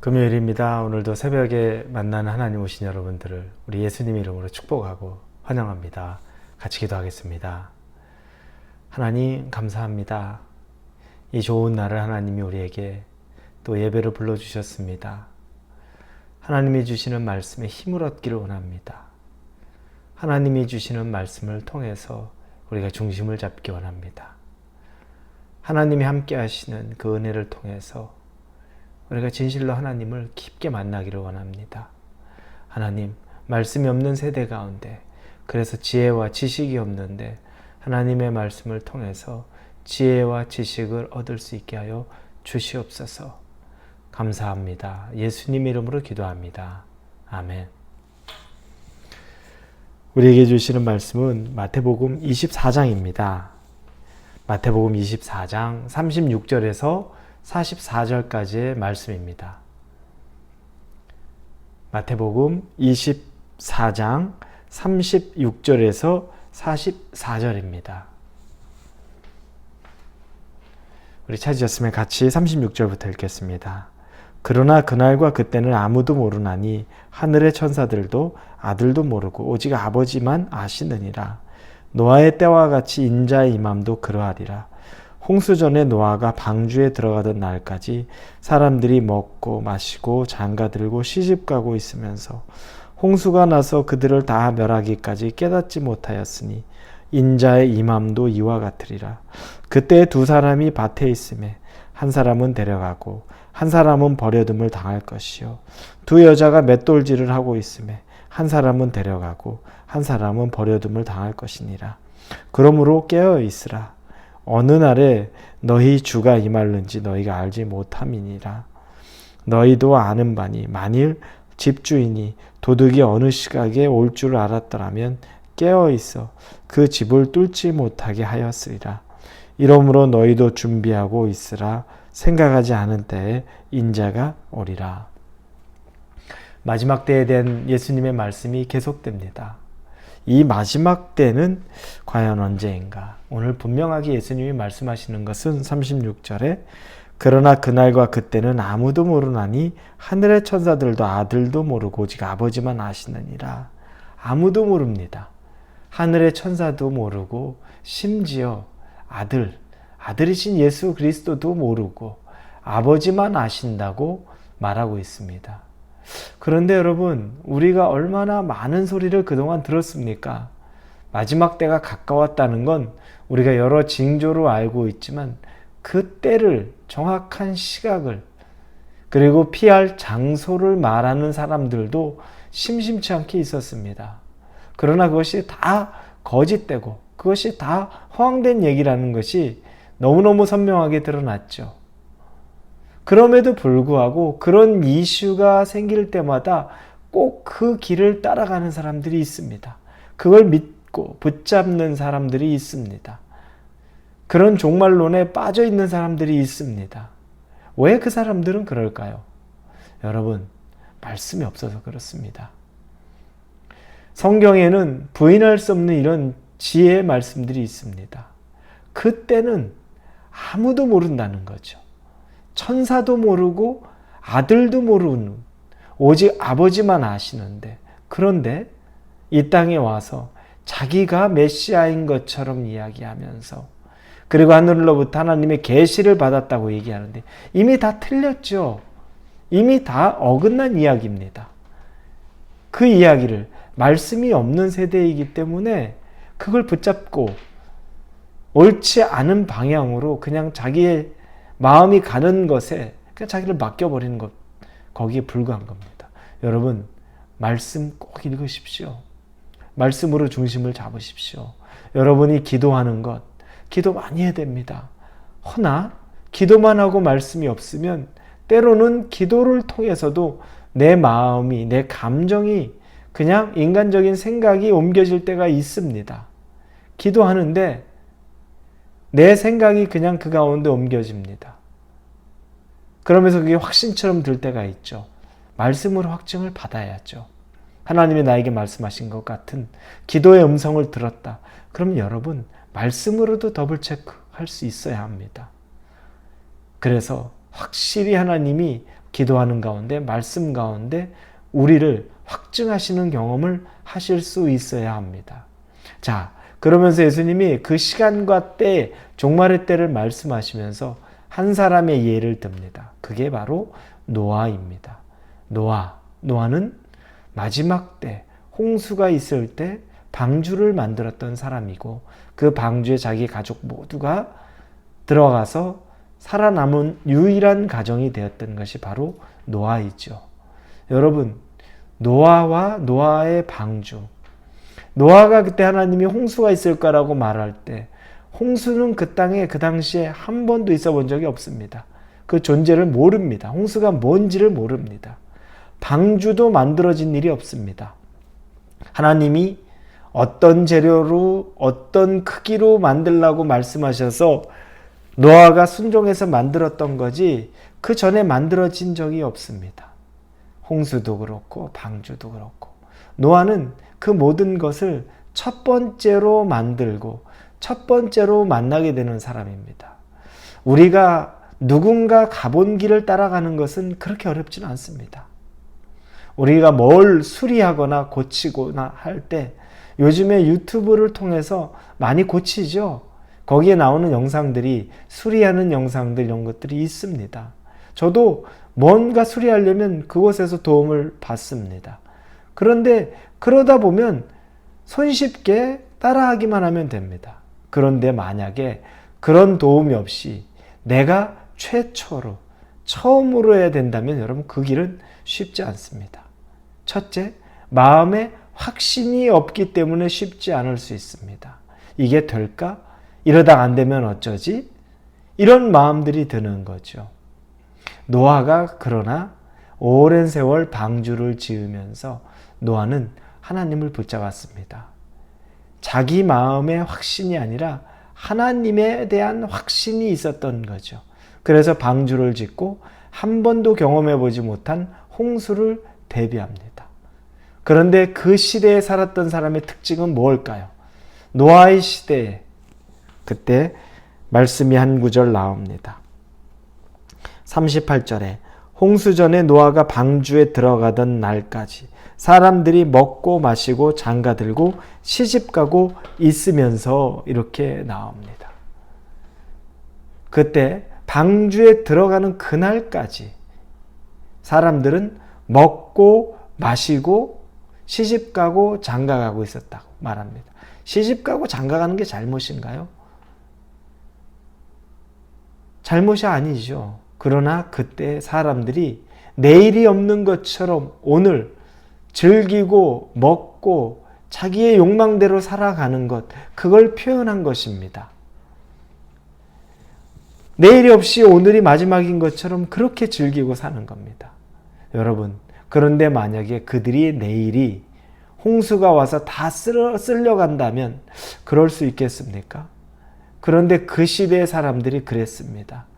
금요일입니다. 오늘도 새벽에 만나는 하나님 오신 여러분들을 우리 예수님 이름으로 축복하고 환영합니다. 같이 기도하겠습니다. 하나님 감사합니다. 이 좋은 날을 하나님이 우리에게 또 예배를 불러주셨습니다. 하나님이 주시는 말씀에 힘을 얻기를 원합니다. 하나님이 주시는 말씀을 통해서 우리가 중심을 잡기 원합니다. 하나님이 함께 하시는 그 은혜를 통해서 우리가 진실로 하나님을 깊게 만나기를 원합니다. 하나님, 말씀이 없는 세대 가운데, 그래서 지혜와 지식이 없는데, 하나님의 말씀을 통해서 지혜와 지식을 얻을 수 있게 하여 주시옵소서. 감사합니다. 예수님 이름으로 기도합니다. 아멘. 우리에게 주시는 말씀은 마태복음 24장입니다. 마태복음 24장 36절에서 44절까지의 말씀입니다. 마태복음 24장 36절에서 44절입니다. 우리 찾으셨으면 같이 36절부터 읽겠습니다. 그러나 그날과 그때는 아무도 모르나니 하늘의 천사들도 아들도 모르고 오직 아버지만 아시느니라. 노아의 때와 같이 인자의 임함도 그러하리라. 홍수 전에 노아가 방주에 들어가던 날까지 사람들이 먹고 마시고 장가 들고 시집 가고 있으면서 홍수가 나서 그들을 다 멸하기까지 깨닫지 못하였으니 인자의 임함도 이와 같으리라. 그때 두 사람이 밭에 있음에 한 사람은 데려가고 한 사람은 버려둠을 당할 것이요 두 여자가 맷돌질을 하고 있음에 한 사람은 데려가고 한 사람은 버려둠을 당할 것이니라. 그러므로 깨어 있으라. 어느 날에 너희 주가 임할는지 너희가 알지 못함이니라. 너희도 아는 바니 만일 집주인이 도둑이 어느 시각에 올 줄 알았더라면 깨어 있어 그 집을 뚫지 못하게 하였으리라. 이러므로 너희도 준비하고 있으라. 생각하지 않은 때에 인자가 오리라. 마지막 때에 대한 예수님의 말씀이 계속됩니다. 이 마지막 때는 과연 언제인가? 오늘 분명하게 예수님이 말씀하시는 것은 36절에 그러나 그날과 그때는 아무도 모르나니 하늘의 천사들도 아들도 모르고 오직 아버지만 아시느니라. 아무도 모릅니다. 하늘의 천사도 모르고 심지어 아들, 아들이신 예수 그리스도도 모르고 아버지만 아신다고 말하고 있습니다. 그런데 여러분, 우리가 얼마나 많은 소리를 그동안 들었습니까? 마지막 때가 가까웠다는 건 우리가 여러 징조로 알고 있지만 그 때를 정확한 시각을 그리고 피할 장소를 말하는 사람들도 심심치 않게 있었습니다. 그러나 그것이 다 거짓되고 그것이 다 허황된 얘기라는 것이 너무너무 선명하게 드러났죠. 그럼에도 불구하고 그런 이슈가 생길 때마다 꼭 그 길을 따라가는 사람들이 있습니다. 그걸 믿고 붙잡는 사람들이 있습니다. 그런 종말론에 빠져 있는 사람들이 있습니다. 왜 그 사람들은 그럴까요? 여러분, 말씀이 없어서 그렇습니다. 성경에는 부인할 수 없는 이런 지혜의 말씀들이 있습니다. 그때는 아무도 모른다는 거죠. 천사도 모르고 아들도 모르는 오직 아버지만 아시는데 그런데 이 땅에 와서 자기가 메시아인 것처럼 이야기하면서 그리고 하늘로부터 하나님의 계시를 받았다고 얘기하는데 이미 다 틀렸죠. 이미 다 어긋난 이야기입니다. 그 이야기를 말씀이 없는 세대이기 때문에 그걸 붙잡고 옳지 않은 방향으로 그냥 자기의 마음이 가는 것에 그냥 자기를 맡겨버리는 것 거기에 불과한 겁니다. 여러분 말씀 꼭 읽으십시오. 말씀으로 중심을 잡으십시오. 여러분이 기도하는 것 기도 많이 해야 됩니다. 허나 기도만 하고 말씀이 없으면 때로는 기도를 통해서도 내 마음이 내 감정이 그냥 인간적인 생각이 옮겨질 때가 있습니다. 기도하는데 내 생각이 그냥 그 가운데 옮겨집니다. 그러면서 그게 확신처럼 들 때가 있죠. 말씀으로 확증을 받아야죠. 하나님이 나에게 말씀하신 것 같은 기도의 음성을 들었다. 그럼 여러분, 말씀으로도 더블 체크할 수 있어야 합니다. 그래서 확실히 하나님이 기도하는 가운데 말씀 가운데 우리를 확증하시는 경험을 하실 수 있어야 합니다. 자, 그러면서 예수님이 그 시간과 때, 종말의 때를 말씀하시면서 한 사람의 예를 듭니다. 그게 바로 노아입니다. 노아. 노아는 마지막 때, 홍수가 있을 때 방주를 만들었던 사람이고 그 방주에 자기 가족 모두가 들어가서 살아남은 유일한 가정이 되었던 것이 바로 노아이죠. 여러분, 노아와 노아의 방주. 노아가 그때 하나님이 홍수가 있을 거라고 말할 때 홍수는 그 땅에 그 당시에 한 번도 있어 본 적이 없습니다. 그 존재를 모릅니다. 홍수가 뭔지를 모릅니다. 방주도 만들어진 일이 없습니다. 하나님이 어떤 재료로 어떤 크기로 만들라고 말씀하셔서 노아가 순종해서 만들었던 거지 그 전에 만들어진 적이 없습니다. 홍수도 그렇고 방주도 그렇고 노아는 그 모든 것을 첫 번째로 만들고 첫 번째로 만나게 되는 사람입니다. 우리가 누군가 가본 길을 따라가는 것은 그렇게 어렵지는 않습니다. 우리가 뭘 수리하거나 고치거나 할 때 요즘에 유튜브를 통해서 많이 고치죠. 거기에 나오는 영상들이 수리하는 영상들 이런 것들이 있습니다. 저도 뭔가 수리하려면 그곳에서 도움을 받습니다. 그런데 그러다 보면 손쉽게 따라하기만 하면 됩니다. 그런데 만약에 그런 도움이 없이 내가 최초로 처음으로 해야 된다면 여러분 그 길은 쉽지 않습니다. 첫째, 마음에 확신이 없기 때문에 쉽지 않을 수 있습니다. 이게 될까? 이러다 안 되면 어쩌지? 이런 마음들이 드는 거죠. 노아가 그러나 오랜 세월 방주를 지으면서 노아는 하나님을 붙잡았습니다. 자기 마음의 확신이 아니라 하나님에 대한 확신이 있었던 거죠. 그래서 방주를 짓고 한 번도 경험해 보지 못한 홍수를 대비합니다. 그런데 그 시대에 살았던 사람의 특징은 뭘까요? 노아의 시대에 그때 말씀이 한 구절 나옵니다. 38절에 홍수 전에 노아가 방주에 들어가던 날까지 사람들이 먹고 마시고 장가 들고 시집 가고 있으면서 이렇게 나옵니다. 그때 방주에 들어가는 그날까지 사람들은 먹고 마시고 시집 가고 장가 가고 있었다고 말합니다. 시집 가고 장가 가는 게 잘못인가요? 잘못이 아니죠. 그러나 그때 사람들이 내일이 없는 것처럼 오늘 즐기고 먹고 자기의 욕망대로 살아가는 것, 그걸 표현한 것입니다. 내일이 없이 오늘이 마지막인 것처럼 그렇게 즐기고 사는 겁니다. 여러분, 그런데 만약에 그들이 내일이 홍수가 와서 다 쓸려간다면 그럴 수 있겠습니까? 그런데 그 시대의 사람들이 그랬습니다.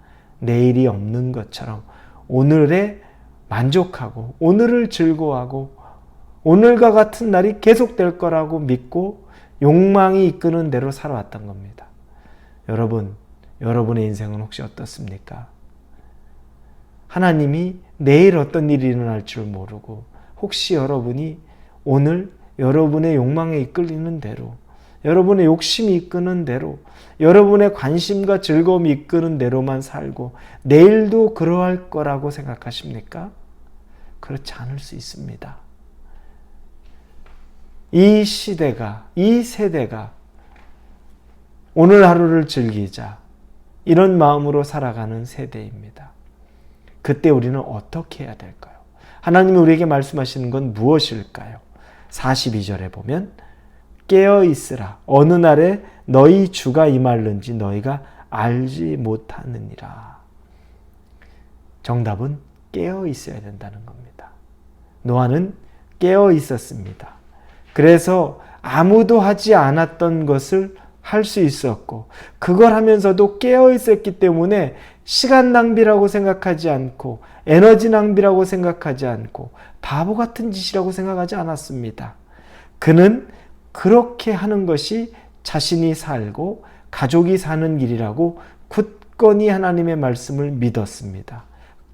내일이 없는 것처럼 오늘에 만족하고 오늘을 즐거워하고 오늘과 같은 날이 계속될 거라고 믿고 욕망이 이끄는 대로 살아왔던 겁니다. 여러분, 여러분의 인생은 혹시 어떻습니까? 하나님이 내일 어떤 일이 일어날 줄 모르고 혹시 여러분이 오늘 여러분의 욕망에 이끌리는 대로 여러분의 욕심이 이끄는 대로 여러분의 관심과 즐거움이 이끄는 대로만 살고 내일도 그러할 거라고 생각하십니까? 그렇지 않을 수 있습니다. 이 시대가, 이 세대가 오늘 하루를 즐기자. 이런 마음으로 살아가는 세대입니다. 그때 우리는 어떻게 해야 될까요? 하나님이 우리에게 말씀하시는 건 무엇일까요? 42절에 보면 깨어 있으라. 어느 날에 너희 주가 임할는지 너희가 알지 못하느니라. 정답은 깨어 있어야 된다는 겁니다. 노아는 깨어 있었습니다. 그래서 아무도 하지 않았던 것을 할 수 있었고, 그걸 하면서도 깨어 있었기 때문에 시간 낭비라고 생각하지 않고, 에너지 낭비라고 생각하지 않고, 바보 같은 짓이라고 생각하지 않았습니다. 그는 그렇게 하는 것이 자신이 살고 가족이 사는 길이라고 굳건히 하나님의 말씀을 믿었습니다.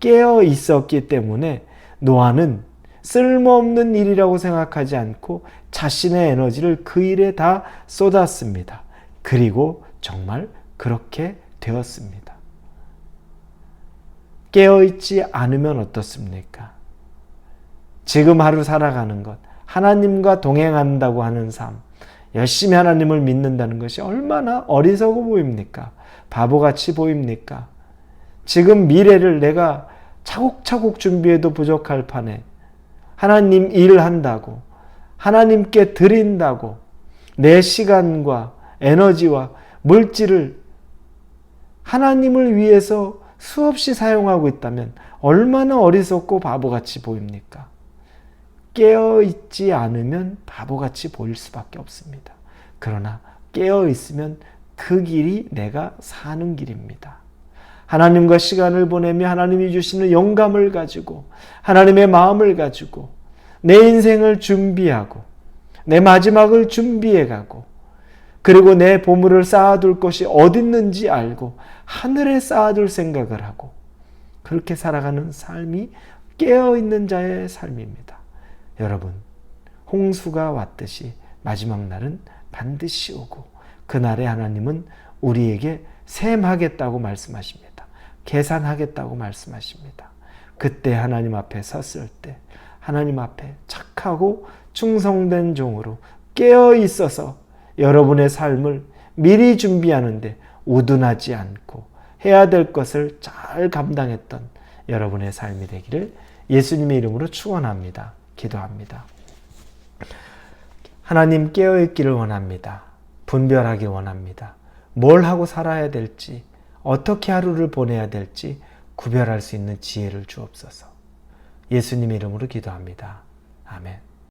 깨어 있었기 때문에 노아는 쓸모없는 일이라고 생각하지 않고 자신의 에너지를 그 일에 다 쏟았습니다. 그리고 정말 그렇게 되었습니다. 깨어있지 않으면 어떻습니까? 지금 하루 살아가는 것, 하나님과 동행한다고 하는 삶, 열심히 하나님을 믿는다는 것이 얼마나 어리석어 보입니까? 바보같이 보입니까? 지금 미래를 내가 차곡차곡 준비해도 부족할 판에 하나님 일을 한다고, 하나님께 드린다고, 내 시간과 에너지와 물질을 하나님을 위해서 수없이 사용하고 있다면 얼마나 어리석고 바보같이 보입니까? 깨어 있지 않으면 바보같이 보일 수밖에 없습니다. 그러나 깨어 있으면 그 길이 내가 사는 길입니다. 하나님과 시간을 보내며 하나님이 주시는 영감을 가지고 하나님의 마음을 가지고 내 인생을 준비하고 내 마지막을 준비해 가고 그리고 내 보물을 쌓아둘 것이 어딨는지 알고 하늘에 쌓아둘 생각을 하고 그렇게 살아가는 삶이 깨어있는 자의 삶입니다. 여러분, 홍수가 왔듯이 마지막 날은 반드시 오고 그날에 하나님은 우리에게 셈하겠다고 말씀하십니다. 계산하겠다고 말씀하십니다. 그때 하나님 앞에 섰을 때 하나님 앞에 착하고 충성된 종으로 깨어 있어서 여러분의 삶을 미리 준비하는데 우둔하지 않고 해야 될 것을 잘 감당했던 여러분의 삶이 되기를 예수님의 이름으로 축원합니다. 기도합니다. 하나님 깨어 있기를 원합니다. 분별하기 원합니다. 뭘 하고 살아야 될지, 어떻게 하루를 보내야 될지 구별할 수 있는 지혜를 주옵소서. 예수님의 이름으로 기도합니다. 아멘.